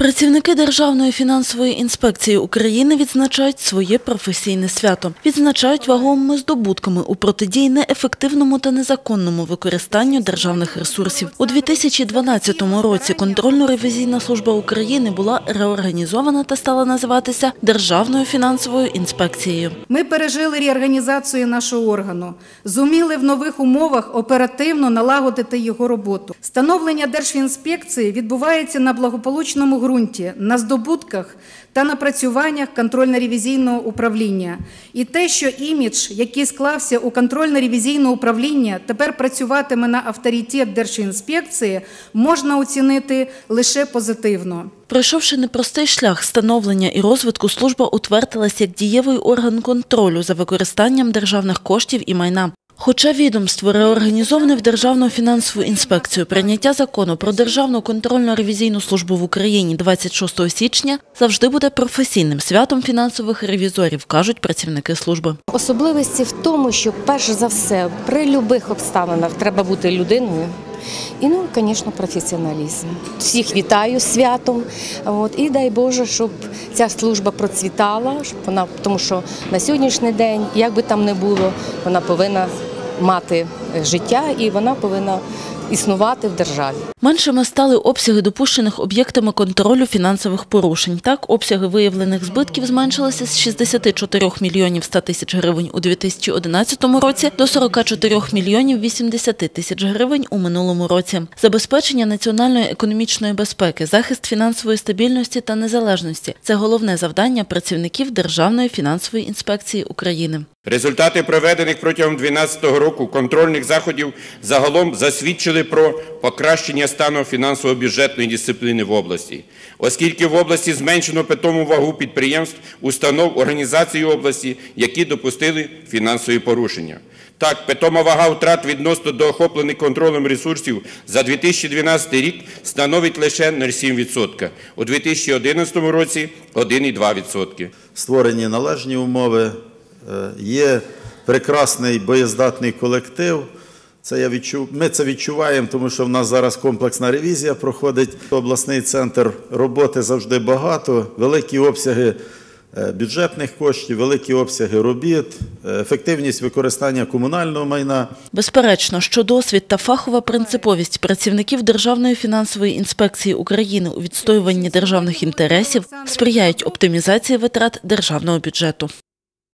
Працівники Державної фінансової інспекції України відзначають своє професійне свято. Відзначають вагомими здобутками у протидії неефективному та незаконному використанню державних ресурсів. У 2012 році контрольно-ревізійна служба України була реорганізована та стала називатися Державною фінансовою інспекцією. Ми пережили реорганізацію нашого органу, зуміли в нових умовах оперативно налагодити його роботу. Становлення Держфінспекції відбувається на благополучному ґрунті, на здобутках та напрацюваннях контрольно-ревізійного управління. І те, що імідж, який склався у контрольно-ревізійного управління, тепер працюватиме на авторитет Держфінспекції, можна оцінити лише позитивно. Пройшовши непростий шлях становлення і розвитку, служба утвердилась як дієвий орган контролю за використанням державних коштів і майна. Хоча відомство реорганізоване в Державну фінансову інспекцію, прийняття закону про Державну контрольно-ревізійну службу в Україні 26 січня завжди буде професійним святом фінансових ревізорів, кажуть працівники служби. Особливості в тому, що перш за все при будь-яких обставинах треба бути людиною. І ну, звісно, професіоналізм. Всіх вітаю святом. От, і дай Боже, щоб ця служба процвітала, щоб вона, тому що на сьогоднішній день, як би там не було, вона повинна мати життя і вона повинна існувати в державі. Меншими стали обсяги допущених об'єктами контролю фінансових порушень. Так, обсяги виявлених збитків зменшилися з 64 мільйонів 100 тисяч гривень у 2011 році до 44 мільйонів 80 тисяч гривень у минулому році. Забезпечення національної економічної безпеки, захист фінансової стабільності та незалежності – це головне завдання працівників Державної фінансової інспекції України. Результати проведених протягом 2012 року контрольних заходів загалом засвідчили про покращення стану фінансово-бюджетної дисципліни в області, оскільки в області зменшено питому вагу підприємств, установ, організацій області, які допустили фінансові порушення. Так, питома вага втрат відносно до охоплених контролем ресурсів за 2012 рік становить лише 0,7%, у 2011 році – 1,2%. створені належні умови, е, є прекрасний боєздатний колектив. Це я відчув. Ми це відчуваємо, тому що в нас зараз комплексна ревізія проходить. Обласний центр роботи завжди багато, великі обсяги е, бюджетних коштів, великі обсяги робіт, е, ефективність використання комунального майна. Безперечно, що досвід та фахова принциповість працівників Державної фінансової інспекції України у відстоюванні державних інтересів сприяють оптимізації витрат державного бюджету.